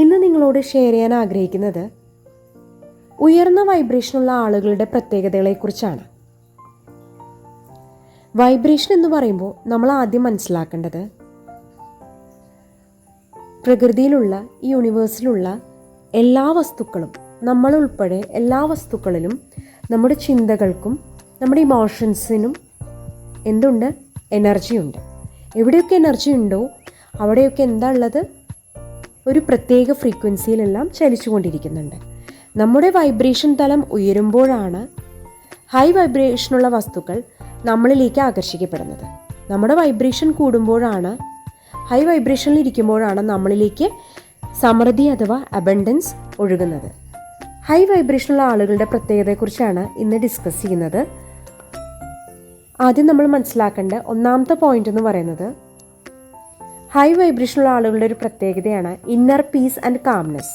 ഇന്ന് നിങ്ങളോട് ഷെയർ ചെയ്യാൻ ആഗ്രഹിക്കുന്നത് ഉയർന്ന വൈബ്രേഷനുള്ള ആളുകളുടെ പ്രത്യേകതകളെക്കുറിച്ചാണ്. വൈബ്രേഷൻ എന്ന് പറയുമ്പോൾ നമ്മൾ ആദ്യം മനസ്സിലാക്കേണ്ടത് പ്രകൃതിയിലുള്ള ഈ യൂണിവേഴ്സിലുള്ള എല്ലാ വസ്തുക്കളും നമ്മളുൾപ്പെടെ എല്ലാ വസ്തുക്കളിലും നമ്മുടെ ചിന്തകൾക്കും നമ്മുടെ ഇമോഷൻസിനും എന്തുണ്ട്? എനർജിയുണ്ട് എവിടെയൊക്കെ എനർജി ഉണ്ടോ അവിടെയൊക്കെ എന്താ ഉള്ളത്? ഒരു പ്രത്യേക ഫ്രീക്വൻസിയിലെല്ലാം ചലിച്ചുകൊണ്ടിരിക്കുന്നുണ്ട്. നമ്മുടെ വൈബ്രേഷൻ തലം ഉയരുമ്പോഴാണ് ഹൈ വൈബ്രേഷനുള്ള വസ്തുക്കൾ നമ്മളിലേക്ക് ആകർഷിക്കപ്പെടുന്നത്. നമ്മുടെ വൈബ്രേഷൻ കൂടുമ്പോഴാണ് ഹൈ വൈബ്രേഷനിൽ ഇരിക്കുമ്പോഴാണ് നമ്മളിലേക്ക് സമൃദ്ധി അഥവാ അബണ്ടൻസ് ഒഴുകുന്നത്. ഹൈ വൈബ്രേഷനുള്ള ആളുകളുടെ പ്രത്യേകതയെക്കുറിച്ചാണ് ഇന്ന് ഡിസ്കസ് ചെയ്യുന്നത്. ആദ്യം നമ്മൾ മനസ്സിലാക്കേണ്ട ഒന്നാമത്തെ പോയിന്റ് എന്ന് പറയുന്നത് ഹൈ വൈബ്രേഷനുള്ള ആളുകളുടെ ഒരു പ്രത്യേകതയാണ് ഇന്നർ പീസ് ആൻഡ് കാംനെസ്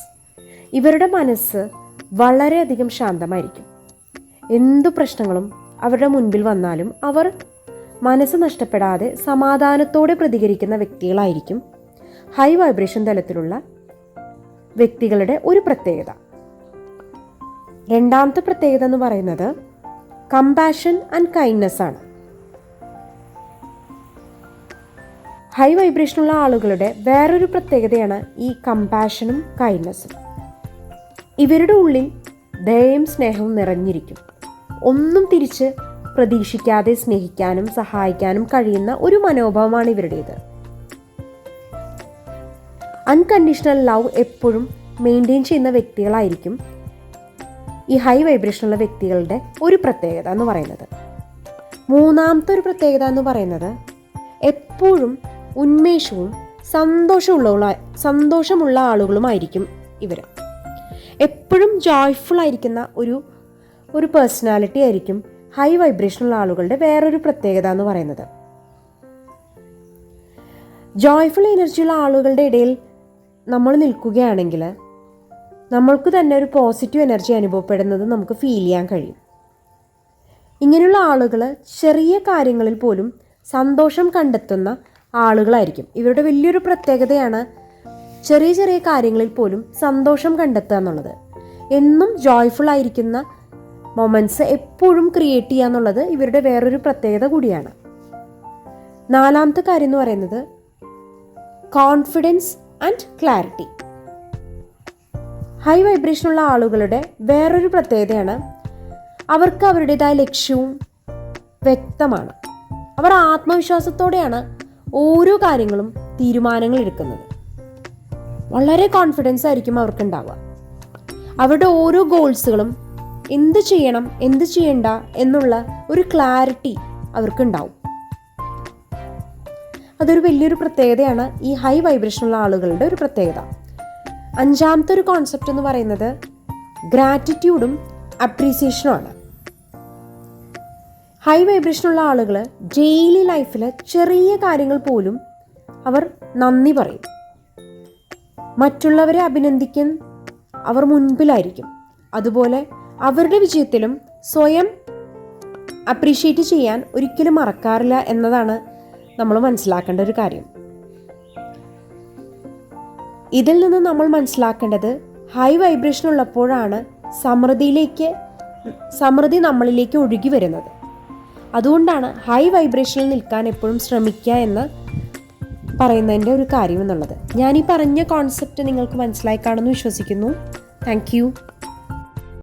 ഇവരുടെ മനസ്സ് വളരെയധികം ശാന്തമായിരിക്കും. എന്തു പ്രശ്നങ്ങളും അവരുടെ മുൻപിൽ വന്നാലും അവർ മനസ്സ് നഷ്ടപ്പെടാതെ സമാധാനത്തോടെ പ്രതികരിക്കുന്ന വ്യക്തികളായിരിക്കും ഹൈ വൈബ്രേഷൻ തലത്തിലുള്ള വ്യക്തികളുടെ ഒരു പ്രത്യേകത. രണ്ടാമത്തെ പ്രത്യേകത എന്ന് പറയുന്നത് കമ്പാഷൻ ആൻഡ് കൈൻഡ്നെസ് ആണ്. ഹൈ വൈബ്രേഷനുള്ള ആളുകളുടെ വേറൊരു പ്രത്യേകതയാണ് ഈ കമ്പാഷനും കൈൻഡ്നെസ്സും ഇവരുടെ ഉള്ളിൽ ദയയും സ്നേഹവും നിറഞ്ഞിരിക്കും. ഒന്നും തിരിച്ച് പ്രതീക്ഷിക്കാതെ സ്നേഹിക്കാനും സഹായിക്കാനും കഴിയുന്ന ഒരു മനോഭാവമാണ് ഇവരുടേത്. അൺകണ്ടീഷണൽ ലവ് എപ്പോഴും മെയിന്റെയിൻ ചെയ്യുന്ന വ്യക്തികളായിരിക്കും ഈ ഹൈ വൈബ്രേഷനുള്ള വ്യക്തികളുടെ ഒരു പ്രത്യേകത എന്ന് പറയുന്നത്. മൂന്നാമത്തെ ഒരു പ്രത്യേകത എന്ന് പറയുന്നത് എപ്പോഴും ഉന്മേഷവും സന്തോഷമുള്ള സന്തോഷമുള്ള ആളുകളുമായിരിക്കും ഇവർ എപ്പോഴും ജോയ്ഫുൾ ആയിരിക്കുന്ന ഒരു ഒരു പേഴ്സണാലിറ്റി ആയിരിക്കും ഹൈ വൈബ്രേഷനുള്ള ആളുകളുടെ വേറൊരു പ്രത്യേകത എന്ന് പറയുന്നത്. ജോയ്ഫുൾ എനർജിയുള്ള ആളുകളുടെ ഇടയിൽ നമ്മൾ നിൽക്കുകയാണെങ്കിൽ നമ്മൾക്ക് തന്നെ ഒരു പോസിറ്റീവ് എനർജി അനുഭവപ്പെടുന്നത് നമുക്ക് ഫീൽ ചെയ്യാൻ കഴിയും. ഇങ്ങനെയുള്ള ആളുകൾ ചെറിയ കാര്യങ്ങളിൽ പോലും സന്തോഷം കണ്ടെത്തുന്ന ആളുകളായിരിക്കും. ഇവരുടെ വലിയൊരു പ്രത്യേകതയാണ് ചെറിയ ചെറിയ കാര്യങ്ങളിൽ പോലും സന്തോഷം കണ്ടെത്തുക എന്നുള്ളത്. എന്നും ജോയ്ഫുൾ ആയിരിക്കുന്ന മൊമെന്റ്സ് എപ്പോഴും ക്രിയേറ്റ് ചെയ്യുക എന്നുള്ളത് ഇവരുടെ വേറൊരു പ്രത്യേകത കൂടിയാണ്. നാലാമത്തെ കാര്യം എന്ന് പറയുന്നത് കോൺഫിഡൻസ് ആൻഡ് ക്ലാരിറ്റി ഹൈ വൈബ്രേഷനുള്ള ആളുകളുടെ വേറൊരു പ്രത്യേകതയാണ് അവർക്ക് അവരുടേതായ ലക്ഷ്യവും വ്യക്തമാണ്. അവർ ആത്മവിശ്വാസത്തോടെയാണ് ഓരോ കാര്യങ്ങളും തീരുമാനങ്ങൾ എടുക്കുന്നത്. വളരെ കോൺഫിഡൻസ് ആയിരിക്കും അവർക്ക് ഉണ്ടാവുക അവരുടെ ഓരോ ഗോൾസുകളും എന്ത് ചെയ്യണം എന്ത് ചെയ്യണ്ട എന്നുള്ള ഒരു ക്ലാരിറ്റി അവർക്കുണ്ടാവും. അതൊരു വലിയൊരു പ്രത്യേകതയാണ് ഈ ഹൈ വൈബ്രേഷനുള്ള ആളുകളുടെ ഒരു പ്രത്യേകത. അഞ്ചാമത്തെ ഒരു കോൺസെപ്റ്റ് എന്ന് പറയുന്നത് ഗ്രാറ്റിറ്റ്യൂഡും അപ്രീസിയേഷനുമാണ് ഹൈ വൈബ്രേഷനുള്ള ആളുകൾ ഡെയിലി ലൈഫിലെ ചെറിയ കാര്യങ്ങൾ പോലും അവർ നന്ദി പറയും. മറ്റുള്ളവരെ അഭിനന്ദിക്കാൻ അവർ മുൻപിലായിരിക്കും. അതുപോലെ അവരുടെ വിജയത്തിലും സ്വയം അപ്രീഷിയേറ്റ് ചെയ്യാൻ ഒരിക്കലും മറക്കാറില്ല എന്നതാണ് നമ്മൾ മനസ്സിലാക്കേണ്ട ഒരു കാര്യം. ഇതിൽ നിന്ന് നമ്മൾ മനസ്സിലാക്കേണ്ടത് ഹൈ വൈബ്രേഷൻ ഉള്ളപ്പോഴാണ് സമൃദ്ധിയിലേക്ക് സമൃദ്ധി നമ്മളിലേക്ക് ഒഴുകി വരുന്നത്. അതുകൊണ്ടാണ് ഹൈ വൈബ്രേഷനിൽ നിൽക്കാൻ എപ്പോഴും ശ്രമിക്കുക എന്ന് പറയുന്നതിന്റെ ഒരു കാര്യം എന്നുള്ളത് ഞാൻ ഈ പറഞ്ഞ കോൺസെപ്റ്റ് നിങ്ങൾക്ക് മനസ്സിലായി കാണുമെന്ന് വിശ്വസിക്കുന്നു. താങ്ക്